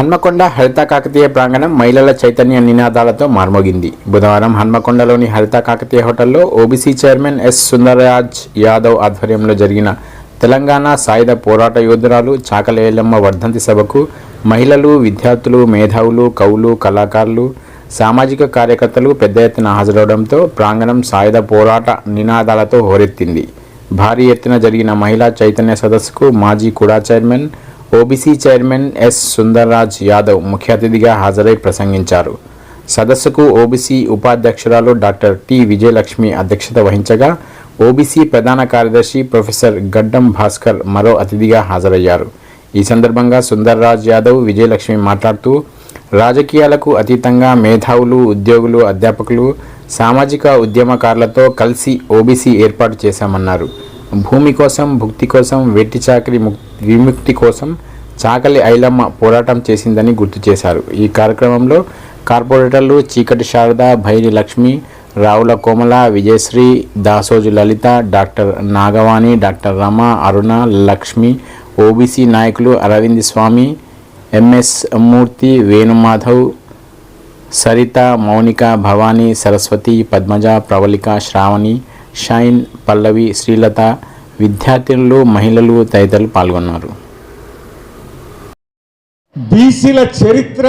హన్మకొండ హరిత కాకతీయ ప్రాంగణం మహిళల చైతన్య నినాదాలతో మార్మోగింది. బుధవారం హన్మకొండలోని హరిత కాకతీయ హోటల్లో OBC chairman S Sundararaj Yadav ఆధ్వర్యంలో జరిగిన తెలంగాణ సాయుధ పోరాట యోధురాలు చాకలేలమ్మ వర్ధంతి సభకు మహిళలు విద్యార్థులు మేధావులు కవులు కళాకారులు సామాజిక కార్యకర్తలు పెద్ద ఎత్తున హాజరవడంతో ప్రాంగణం సాయుధ పోరాట నినాదాలతో హోరెత్తింది. భారీ ఎత్తున జరిగిన మహిళా చైతన్య సదస్సుకు మాజీ KUDA chairman OBC chairman S Sundarraj Yadav ముఖ్య అతిథిగా హాజరై ప్రసంగించారు. సదస్సుకు ఓబీసీ ఉపాధ్యక్షురాలు డాక్టర్ టి విజయలక్ష్మి అధ్యక్షత వహించగా ఓబీసీ ప్రధాన కార్యదర్శి ప్రొఫెసర్ గడ్డం భాస్కర్ మరో అతిథిగా హాజరయ్యారు. ఈ సందర్భంగా సుందర్రాజ్ యాదవ్ విజయలక్ష్మి మాట్లాడుతూ రాజకీయాలకు అతీతంగా మేధావులు ఉద్యోగులు అధ్యాపకులు సామాజిక ఉద్యమకారులతో కలిసి ఓబీసీ ఏర్పాటు చేశామన్నారు. భూమి కోసం భుక్తి కోసం వెట్టి చాకరి ముక్- విముక్తి కోసం చాకలి ఐలమ్మ పోరాటం చేసిందని గుర్తు చేశారు. ఈ కార్యక్రమంలో కార్పొరేటర్లు Cheekati Sharada Bhairi Lakshmi Ravula Komala Vijayasri Dasoju Lalitha doctor Nagavani doctor Rama Aruna Lakshmi OBC నాయకులు అరవింద్ స్వామి ఎంఎస్ మూర్తి వేణుమాధవ్ సరిత మౌనిక భవానీ సరస్వతి పద్మజ ప్రవళిక శ్రావణి షైన్ పల్లవి శ్రీలత విద్యార్థినులు మహిళలు తదితరులు పాల్గొన్నారు. బీసీల చరిత్ర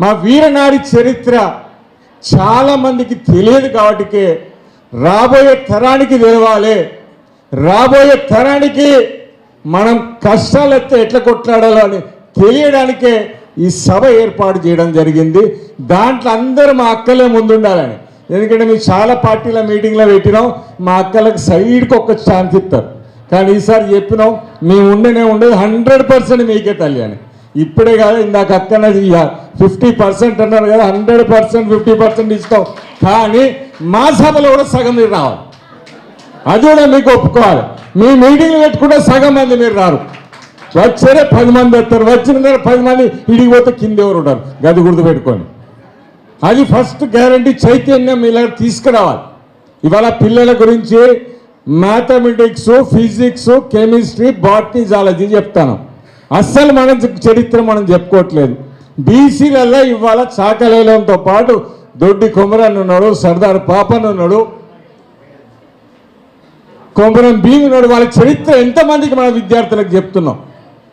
మా వీరనారి చరిత్ర చాలా మందికి తెలియదు కాబట్టికే రాబోయే తరానికి తెలవాలి. రాబోయే తరానికి మనం కష్టాలు ఎత్తే ఎట్లా కొట్లాడాలో అని తెలియడానికే ఈ సభ ఏర్పాటు చేయడం జరిగింది. దాంట్లో అందరూ మా అక్కలే ముందుండాలని. ఎందుకంటే మేము చాలా పార్టీల మీటింగ్లో పెట్టినాం. మా అక్కలకు సైడ్కి ఒక్క ఛాన్స్ ఇస్తారు. కానీ ఈసారి చెప్పినాం మేము ఉండనే ఉండేది హండ్రెడ్ పర్సెంట్ మీకే తల్లి అని. ఇప్పుడే కాదు ఇందాక అక్కనది ఫిఫ్టీ పర్సెంట్ అన్నారు కదా హండ్రెడ్ పర్సెంట్ ఫిఫ్టీ పర్సెంట్ ఇస్తాం. కానీ మా సభలో కూడా సగం మీరు రావాలి. అది కూడా మీకు ఒప్పుకోవాలి. మీ మీటింగ్లు పెట్టుకుంటే సగం మంది మీరు రారు. వచ్చారే పది మంది వస్తారు. వచ్చిన దగ్గర పది మంది ఇడిగిపోతే కింద ఎవరు ఉంటారు? గది గుర్తు పెట్టుకొని. అది ఫస్ట్ గ్యారంటీ చైతన్యం ఇలా తీసుకురావాలి. ఇవాళ పిల్లల గురించి mathematics physics chemistry botany zoology చెప్తాను. అస్సలు మనం చరిత్ర మనం చెప్పుకోవట్లేదు. బీసీలలో ఇవాళ చాకలేలంతో పాటు దొడ్డి కొమరన్ ఉన్నాడు సర్దార్ పాపన్ ఉన్నాడు. కొమరం భీమ్ ఉన్నాడు. వాళ్ళ చరిత్ర ఎంతమందికి మన విద్యార్థులకు చెప్తున్నాం?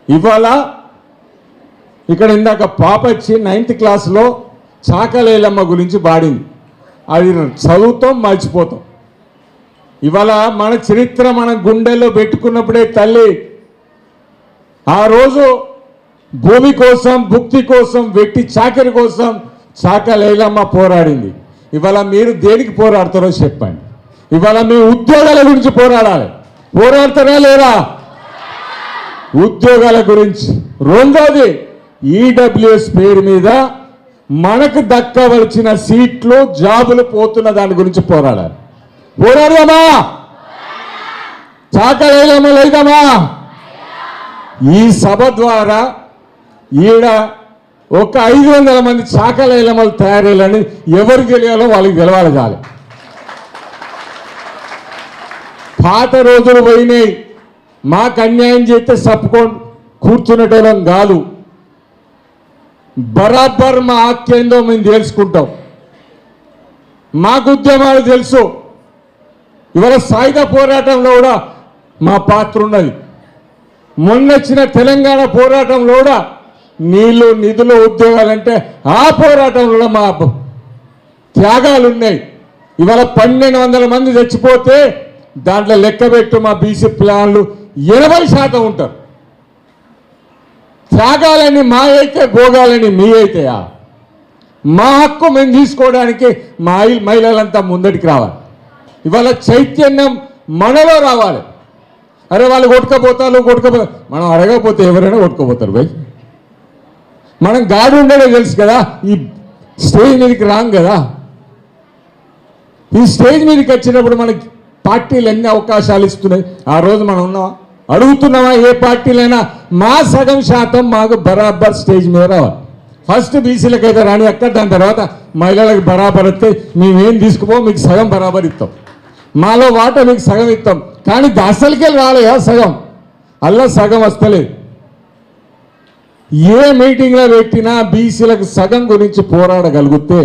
ఇవాళ ఇక్కడ ఇందాక పాప వచ్చి నైన్త్ క్లాస్లో చాకలేలమ్మ గురించి పాడింది. అది చదువుతాం మర్చిపోతాం. ఇవాళ మన చరిత్ర మన గుండెల్లో పెట్టుకున్నప్పుడే తల్లి ఆ రోజు భూమి కోసం భుక్తి కోసం వెట్టి చాకరి కోసం చాకలేలమ్మ పోరాడింది. ఇవాళ మీరు దేనికి పోరాడతారో చెప్పండి. ఇవాళ మీ ఉద్యోగాల గురించి పోరాడాలి. పోరాడతారా లేరా ఉద్యోగాల గురించి. రెండోది ఈడబ్ల్యూఎస్ పేరు మీద మనకు దక్కవలసిన సీట్లు జాబులు పోతున్న దాని గురించి పోరాడాలి. పోరాడదామా? చాకలేదమా లేదమా ఈ సభ ద్వారా ఈడ ఒక ఐదు వందల మంది చాకలేలమలు తయారయ్యాలని ఎవరు తెలియాలో వాళ్ళకి తెలవాలి కాదు. పాత రోజులు పోయినాయి. మాకు అన్యాయం చేస్తే సప్పుకొని కూర్చునేటోళ్ళం కాదు. బరాబర్ మా ఆక్యందో మేము తెలుసుకుంటాం. మాకు ఉద్యమాలు తెలుసు. ఇవాళ సాయుధ పోరాటంలో కూడా మా పాత్ర ఉన్నది. మొన్నొచ్చిన తెలంగాణ పోరాటంలో కూడా నీళ్ళు నిధులు ఉద్యోగాలంటే ఆ పోరాటంలో కూడా మా త్యాగాలు ఉన్నాయి. ఇవాళ పన్నెండు వందల మంది చచ్చిపోతే దాంట్లో లెక్కబెట్టు మా బీసీ ప్లాన్లు ఎనభై శాతం ఉంటారు. త్యాగాలని మా అయితే భోగాలని మీ అయితేయా? మా హక్కు మేము తీసుకోవడానికి మా మహిళలంతా ముందటికి రావాలి. ఇవాళ చైతన్యం మనలో రావాలి. అరే వాళ్ళు కొట్టుకపోతారు కొట్టుకపో మనం అడగకపోతే ఎవరైనా కొట్టుకోపోతారు భయ్. మనం గాడి ఉండేదే తెలుసు కదా ఈ స్టేజ్ మీదకి రాం కదా. ఈ స్టేజ్ మీదకి వచ్చినప్పుడు మనకి పార్టీలు ఎన్ని అవకాశాలు ఇస్తున్నాయి. ఆ రోజు మనం ఉన్నావా అడుగుతున్నావా ఏ పార్టీలైనా? మా సగం శాతం మాకు బరాబర్ స్టేజ్ మీద రావాలి. ఫస్ట్ బీసీలకు అయితే రాని ఎక్కడ? దాని తర్వాత మహిళలకు బరాబర్ వస్తే మేమేం తీసుకుపో మీకు సగం బరాబర్ ఇస్తాం. మాలో వాట మీకు సగం ఇస్తాం. కానీ అసలుకే రాలేదా సగం? అల్లా సగం వస్తలేదు. ఏ మీటింగ్లో పెట్టినా బీసీలకు సగం గురించి పోరాడగలిగితే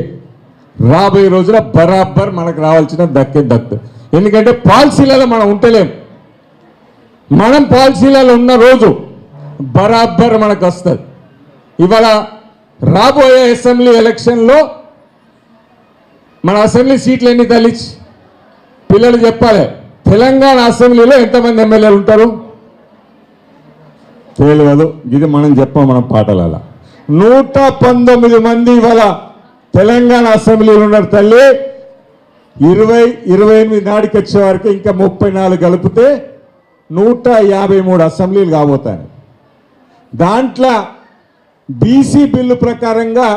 రాబోయే రోజున బరాబర్ మనకు రావాల్సిన దక్కే దక్కు. ఎందుకంటే పాలసీలలో మనం ఉంటలేం. మనం పాలసీలలో ఉన్న రోజు బరాబర్ మనకు వస్తుంది. ఇవాళ రాబోయే అసెంబ్లీ ఎలక్షన్లో మన అసెంబ్లీ సీట్లు ఎన్ని తల్లిచి పిల్లలు చెప్పాలి తెలంగాణ అసెంబ్లీలో ఎంతమంది ఎమ్మెల్యేలు ఉంటారు? తెలియదు. ఇది మనం చెప్పాం మనం పాటలలో. నూట పంతొమ్మిది మంది ఇవాళ తెలంగాణ అసెంబ్లీలో ఉన్నారు తల్లి. ఇరవై ఇరవై ఎనిమిది నాటికి వచ్చే వరకు ఇంకా ముప్పై నాలుగు కలిపితే నూట యాభై మూడు అసెంబ్లీలు కాబోతాయి దాంట్లో బీసీ బిల్లు ప్రకారంగా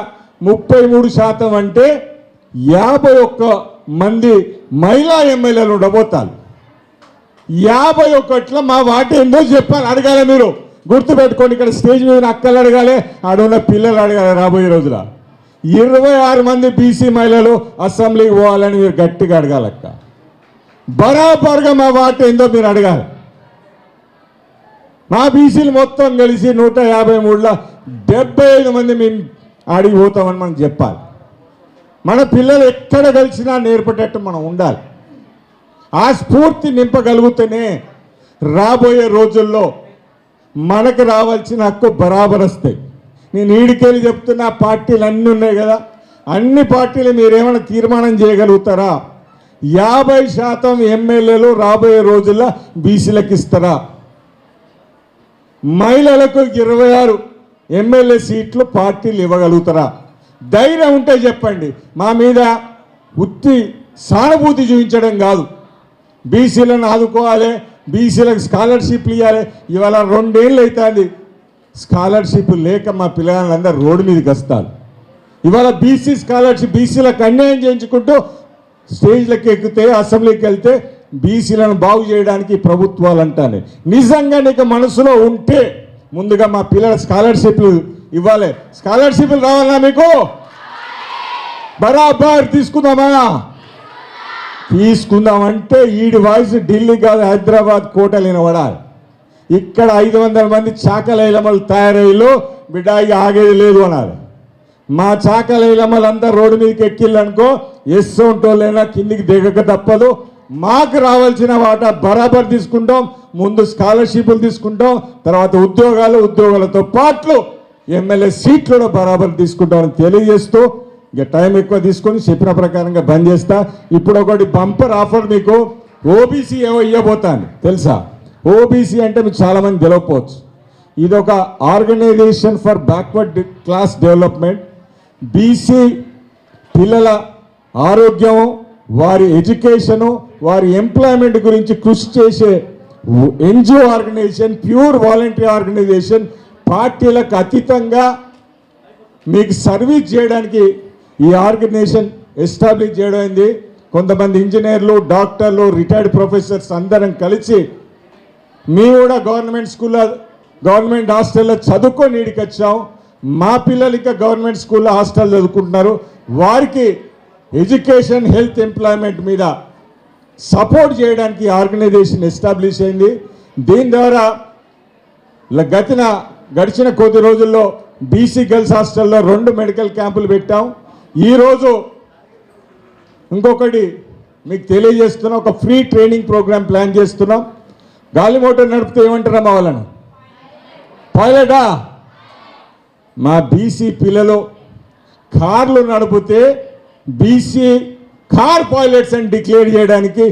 ముప్పై మూడు శాతం అంటే యాభై ఒక్క మంది మహిళా ఎమ్మెల్యేలు ఉండబోతారు. యాభై ఒకట్లో మా వాటి ఏందో చెప్పాలి అడగాలి మీరు. గుర్తుపెట్టుకోండి ఇక్కడ స్టేజ్ మీద అక్కలు అడగాలి ఆడున్న పిల్లలు అడగాలి రాబోయే రోజుల. ఇరవై ఆరు మంది బీసీ మహిళలు అసెంబ్లీకి పోవాలని మీరు గట్టిగా అడగాలక్క. బరాబర్గా మా వాటి ఏందో మీరు అడగాలి. మా బీసీలు మొత్తం కలిసి నూట యాభై మూడులో డెబ్బై ఐదు మంది మేము ఆడికి పోతామని మనం చెప్పాలి. మన పిల్లలు ఎక్కడ కలిసినా నేర్పేటట్టు మనం ఉండాలి. ఆ స్ఫూర్తి నింపగలిగితేనే రాబోయే రోజుల్లో మనకు రావాల్సిన హక్కు బరాబరు వస్తాయి. నేను ఈడికెళ్ళి చెప్తున్న పార్టీలు అన్నీ ఉన్నాయి కదా. అన్ని పార్టీలు మీరేమైనా తీర్మానం చేయగలుగుతారా? యాభై శాతం ఎమ్మెల్యేలు రాబోయే రోజుల్లో బీసీలకు ఇస్తారా? మహిళలకు ఇరవై ఆరు ఎమ్మెల్యే సీట్లు పార్టీలు ఇవ్వగలుగుతారా? ధైర్యం ఉంటే చెప్పండి. మా మీద ఉత్తి సానుభూతి చూపించడం కాదు. బీసీలను ఆదుకోవాలి బీసీలకు స్కాలర్షిప్లు ఇవ్వాలి. ఇవాళ రెండేళ్ళు అవుతుంది స్కాలర్షిప్ లేక మా పిల్లలందరూ రోడ్డు మీదకి వస్తారు ఇవాళ బీసీ స్కాలర్షిప్ బీసీలకు అన్యాయం చేయించుకుంటూ స్టేజ్లకు ఎక్కితే అసెంబ్లీకి వెళ్తే బీసీలను బాగు చేయడానికి ప్రభుత్వాలు అంటాను నిజంగా నీకు మనసులో ఉంటే ముందుగా మా పిల్లల స్కాలర్షిప్లు ఇవ్వాలి. స్కాలర్షిప్లు రావాలా మీకు? బరాబర్ తీసుకుందామా? తీసుకుందామంటే ఈడి వాయిస్ ఢిల్లీ కాదు హైదరాబాద్ కోటలు వినబడాలి ఇక్కడ ఐదు వందల మంది చాకలైలమ్మలు తయారయ్యలో బిడ్డ ఆగేది లేదు అన్నారు. మా చాకలైలమ్మలు అంతా రోడ్డు మీదకి ఎక్కిళ్ళనుకో ఎస్ ఉంటోళ్ళైనా కిందికి దిగక తప్పదు. మాకు రావాల్సిన వాటా బరాబర్ తీసుకుంటాం ముందు స్కాలర్షిప్లు తీసుకుంటాం తర్వాత ఉద్యోగాలు ఉద్యోగాలతో పాటు ఎమ్మెల్యే సీట్లు కూడా బరాబర్ తీసుకుంటామని తెలియజేస్తూ ఇక టైం ఎక్కువ తీసుకొని చెప్పిన ప్రకారంగా బంద్ చేస్తా. ఇప్పుడు ఒకటి బంపర్ ఆఫర్ మీకు ఓబీసీ ఏవో ఇవ్వబోతాను తెలుసా? ఓబీసీ అంటే మీకు చాలామంది తెలియకపోవచ్చు ఇది ఒక organization for backward class development BC పిల్లల ఆరోగ్యం వారి ఎడ్యుకేషను వారి ఎంప్లాయ్మెంట్ గురించి కృషి చేసే NGO organization pure voluntary organization పార్టీలకు అతీతంగా మీకు సర్వీస్ చేయడానికి ఈ ఆర్గనైజేషన్ ఎస్టాబ్లిష్ చేయడం అయింది కొంతమంది ఇంజనీర్లు డాక్టర్లు రిటైర్డ్ ప్రొఫెసర్స్ అందరం కలిసి మేము కూడా గవర్నమెంట్ స్కూల్లో గవర్నమెంట్ హాస్టల్లో చదువుకొని నీడికి వచ్చాం. మా పిల్లలు ఇంకా గవర్నమెంట్ స్కూల్లో హాస్టల్ చదువుకుంటున్నారు. వారికి ఎడ్యుకేషన్ హెల్త్ ఎంప్లాయ్మెంట్ మీద సపోర్ట్ చేయడానికి ఆర్గనైజేషన్ ఎస్టాబ్లిష్ అయింది. దీని ద్వారా గతిన గడిచిన కొద్ది రోజుల్లో బీసీ గర్ల్స్ హాస్టల్లో రెండు మెడికల్ క్యాంపులు పెట్టాం. ఈరోజు ఇంకొకటి మీకు తెలియజేస్తున్నాం ఒక ఫ్రీ ట్రైనింగ్ ప్రోగ్రామ్ ప్లాన్ చేస్తున్నాం. గాలి మోటార్ నడిపితే ఏమంటారా మా వాళ్ళను? పైలటా? మా బీసీ పిల్లలు కార్లు నడిపితే బీసీ కార్ పైలట్స్ అని డిక్లేర్ చేయడానికి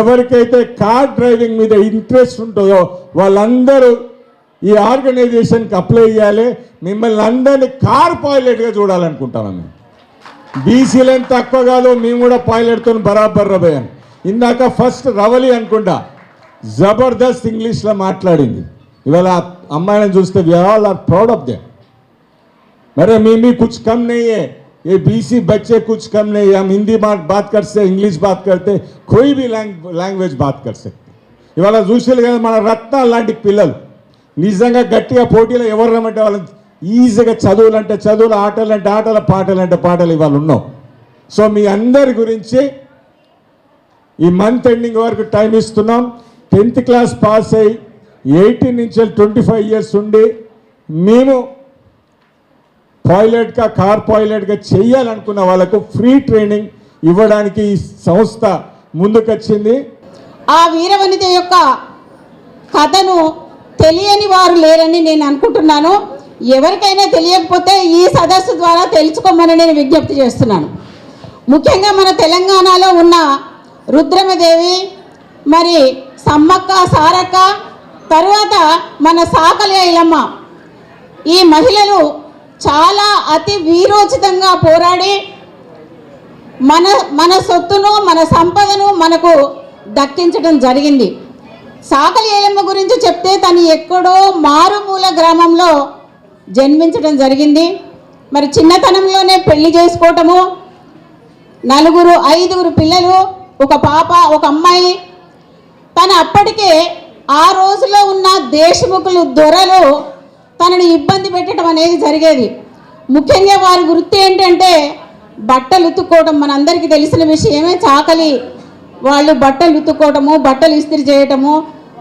ఎవరికైతే కార్ డ్రైవింగ్ మీద ఇంట్రెస్ట్ ఉంటుందో వాళ్ళందరూ ఈ ఆర్గనైజేషన్కి అప్లై చేయాలి. మిమ్మల్ని అందరినీ కార్ పైలట్గా చూడాలనుకుంటాను మేము. బీసీలేం తక్కువ కాదు మేము కూడా పైలట్తో బరాబర్ రబోయాం ఇందాక ఫస్ట్ రవలి అనుకుంటా జబర్దస్త్ ఇంగ్లీష్లో మాట్లాడింది. ఇవాళ అమ్మాయిని చూస్తే we all are proud of they మరి మీ మీ కుచ్ కమ్ నయ్యే. ये बीसी बच्चे कुछ कम नहीं है हम हिंदी बात बात करते इंग्लिश बात करते कोई भी లాంగ్వేజ్ బాత్ कर सकते ఇవాళ చూసారు కదా మన రత్నాలు లాంటి పిల్లలు నిజంగా గట్టిగా పోటీలో ఎవరు రమ్మంటే వాళ్ళని ఈజీగా చదువులు అంటే చదువులు ఆటలు అంటే ఆటలు పాటలు అంటే పాటలు ఇవాళ ఉన్నాం సో మీ అందరి గురించి ఈ మంత్ ఎండింగ్ వరకు టైం ఇస్తున్నాం టెన్త్ క్లాస్ పాస్ అయ్యి ఎయిటీన్ నుంచి ట్వంటీ ఫైవ్ ఇయర్స్ ఉండి మేము పైలట్గా కార్ పైలట్గా చేయాలనుకున్న వాళ్ళకు ఫ్రీ ట్రైనింగ్ ఇవ్వడానికి ఈ సంస్థ ముందుకొచ్చింది. ఆ వీరవనిత యొక్క కథను తెలియని వారు లేరని నేను అనుకుంటున్నాను. ఎవరికైనా తెలియకపోతే ఈ సదస్సు ద్వారా తెలుసుకోమని నేను విజ్ఞప్తి చేస్తున్నాను. ముఖ్యంగా మన తెలంగాణలో ఉన్న రుద్రమదేవి మరి సమ్మక్క సారక్క తరువాత మన సాకలి ఐలమ్మ. ఈ మహిళలు చాలా అతి వీరోచితంగా పోరాడి మన మన సొత్తును మన సంపదను మనకు దక్కించడం జరిగింది. సాకలి ఏలమ్మ గురించి చెప్తే తను ఎక్కడో మారుమూల గ్రామంలో జన్మించడం జరిగింది. మరి చిన్నతనంలోనే పెళ్ళి చేసుకోవటము నలుగురు ఐదుగురు పిల్లలు ఒక పాప ఒక అమ్మాయి. తను అప్పటికే ఆ రోజులో ఉన్న దేశముఖులు దొరలు తనని ఇబ్బంది పెట్టడం అనేది జరిగేది. ముఖ్యంగా వారి వృత్తి ఏంటంటే బట్టలు ఉతుక్కోవడం మనందరికీ తెలిసిన విషయమే. చాకలి వాళ్ళు బట్టలు ఉతుక్కోవటము బట్టలు ఇస్త్రీ చేయటము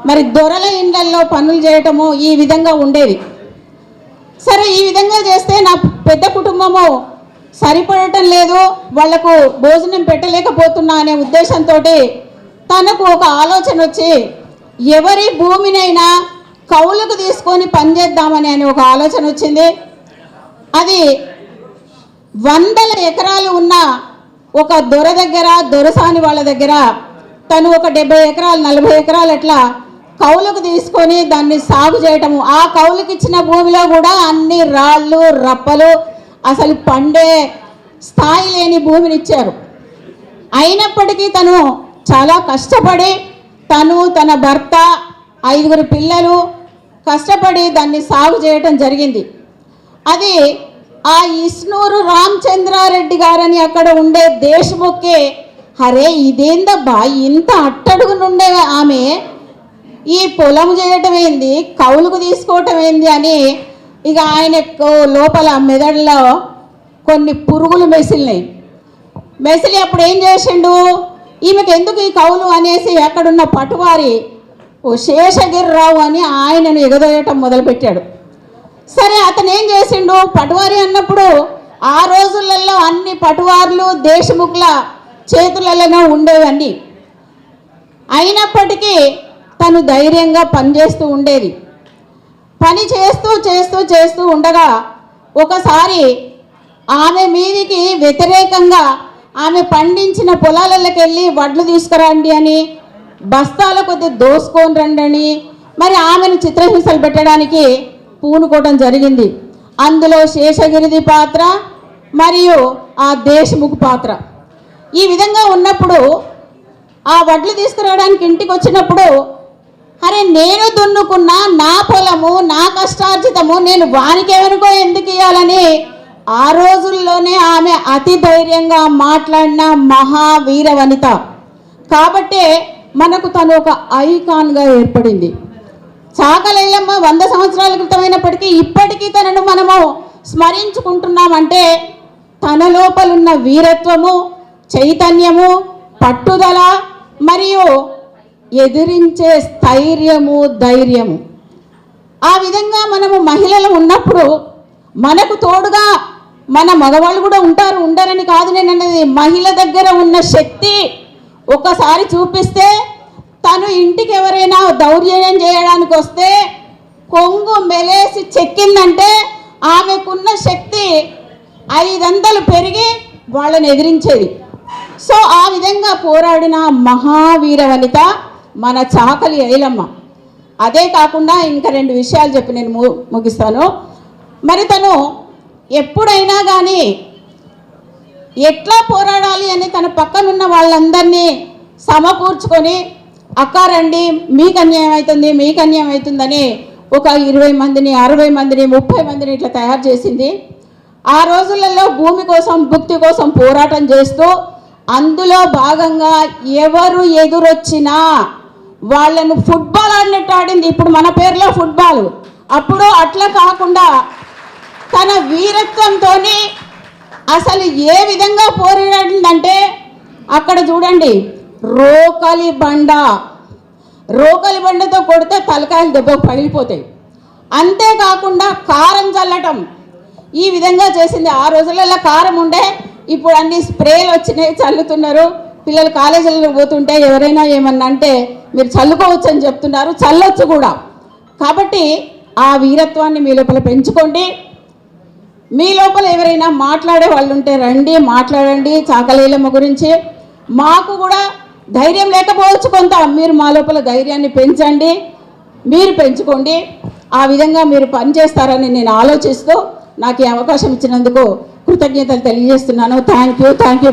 మరి దొరల ఇండ్లల్లో పనులు చేయటము ఈ విధంగా ఉండేది. సరే ఈ విధంగా చేస్తే నా పెద్ద కుటుంబము సరిపడటం లేదు వాళ్ళకు భోజనం పెట్టలేకపోతున్నా అనే ఉద్దేశంతో తనకు ఒక ఆలోచన వచ్చి ఎవరి భూమినైనా కౌలుకు తీసుకొని పనిచేద్దామని అని ఒక ఆలోచన వచ్చింది. అది వందల ఎకరాలు ఉన్న ఒక దొర దగ్గర దొరసాని వాళ్ళ దగ్గర తను ఒక డెబ్బై ఎకరాలు నలభై ఎకరాలు అట్లా కౌలుకు తీసుకొని దాన్ని సాగు చేయటము. ఆ కౌలుకి ఇచ్చిన భూమిలో కూడా అన్ని రాళ్ళు రప్పలు అసలు పండే స్థాయి లేని భూమిని ఇచ్చారు. అయినప్పటికీ తను చాలా కష్టపడి తను తన భర్త ఐదుగురు పిల్లలు కష్టపడి దాన్ని సాగు చేయటం జరిగింది. అది ఆ ఇస్నూరు రామచంద్రారెడ్డి గారని అక్కడ ఉండే దేశముఖే అరే ఇదేందబ్బా ఇంత అట్టడుగునుండే ఆమె ఈ పొలం చేయటం ఏంది కౌలుకు తీసుకోవటం ఏంది అని ఇక ఆయనకు లోపల మెదడులో కొన్ని పురుగులు మెసిలినాయి. మెసిలి అప్పుడు ఏం చేసిండు ఈమెకు ఎందుకు ఈ కౌలు అనేసి అక్కడున్న పటువారి ఓ శేషగిరిరావు అని ఆయనను ఎగదోయటం మొదలుపెట్టాడు. సరే అతను ఏం చేసిండు? పటువారి అన్నప్పుడు ఆ రోజులలో అన్ని పటువార్లు దేశముఖుల చేతులలోనే ఉండేవన్నీ. అయినప్పటికీ తను ధైర్యంగా పనిచేస్తూ ఉండేది. పని చేస్తూ చేస్తూ చేస్తూ ఉండగా ఒకసారి ఆమె మీదికి వ్యతిరేకంగా ఆమె పండించిన పొలాలకి వెళ్ళి వడ్లు తీసుకురండి అని బస్తాల కొద్ది దోసుకొని రండి మరి ఆమెను చిత్రహింసలు పెట్టడానికి పూనుకోవడం జరిగింది. అందులో శేషగిరిది పాత్ర మరియు ఆ దేశముఖ్ పాత్ర. ఈ విధంగా ఉన్నప్పుడు ఆ వడ్లు తీసుకురావడానికి ఇంటికి వచ్చినప్పుడు అరే నేను దున్నుకున్న నా పొలము నా కష్టార్జితము నేను వానికెవరికో ఎందుకు ఇవ్వాలని ఆ రోజుల్లోనే ఆమె అతి ధైర్యంగా మాట్లాడిన మహావీర వనిత. కాబట్టే మనకు తను ఒక ఐకాన్గా ఏర్పడింది. చాకలెల్లమ్మ వంద సంవత్సరాల క్రితమైనప్పటికీ ఇప్పటికీ తనను మనము స్మరించుకుంటున్నామంటే తన లోపలున్న వీరత్వము చైతన్యము పట్టుదల మరియు ఎదిరించే స్థైర్యము ధైర్యము. ఆ విధంగా మనము మహిళలు ఉన్నప్పుడు మనకు తోడుగా మన మగవాళ్ళు కూడా ఉంటారు ఉండరని కాదు నేను అనేది మహిళ దగ్గర ఉన్న శక్తి ఒక్కసారి చూపిస్తే తను ఇంటికి ఎవరైనా దౌర్జన్యం చేయడానికి వస్తే కొంగు మెలేసి చెక్కిందంటే ఆమెకున్న శక్తి ఐదంతలు పెరిగి వాళ్ళని ఎదిరించేది. సో ఆ విధంగా పోరాడిన మహావీర వనిత మన చాకలి ఐలమ్మ. అదే కాకుండా ఇంకా రెండు విషయాలు చెప్పి నేను ము- ముగిస్తాను. మరి తను ఎప్పుడైనా కానీ ఎట్లా పోరాడాలి అని తన పక్కనున్న వాళ్ళందరినీ సమకూర్చుకొని అక్క రండి మీకు అన్యాయం అవుతుంది మీకు అన్యాయం అవుతుందని ఒక ఇరవై మందిని అరవై మందిని ముప్పై మందిని ఇట్లా తయారు చేసింది. ఆ రోజులలో భూమి కోసం భుక్తి కోసం పోరాటం చేస్తూ అందులో భాగంగా ఎవరు ఎదురొచ్చినా వాళ్ళను ఫుట్బాల్ ఆడినట్టు ఆడింది. ఇప్పుడు మన పేరులో ఫుట్బాల్. అప్పుడు అట్లా కాకుండా తన వీరత్వంతో అసలు ఏ విధంగా పోరాడిందంటే అక్కడ చూడండి రోకలి బండ. రోకలి బండతో కొడితే తలకాయలు దెబ్బకు పగిలిపోతాయి. అంతేకాకుండా కారం చల్లటం. ఈ విధంగా చేసింది. ఆ రోజులలో కారం ఉండే ఇప్పుడు అన్ని స్ప్రేలు వచ్చినాయి చల్లుతున్నారు. పిల్లలు కాలేజీలకు పోతుంటే ఎవరైనా ఏమన్నా అంటే మీరు చల్లుకోవచ్చు అని చెప్తున్నారు. చల్లొచ్చు కూడా. కాబట్టి ఆ వీరత్వాన్ని మీ లోపల పెంచుకోండి. మీ లోపల ఎవరైనా మాట్లాడే వాళ్ళు ఉంటే రండి మాట్లాడండి చాకలీలమ్మ గురించి. మాకు కూడా ధైర్యం లేకపోవచ్చు కొంత. మీరు మా లోపల ధైర్యాన్ని పెంచండి మీరు పెంచుకోండి. ఆ విధంగా మీరు పనిచేస్తారని నేను ఆలోచిస్తూ నాకు ఈ అవకాశం ఇచ్చినందుకు కృతజ్ఞతలు తెలియజేస్తున్నాను. Thank you thank you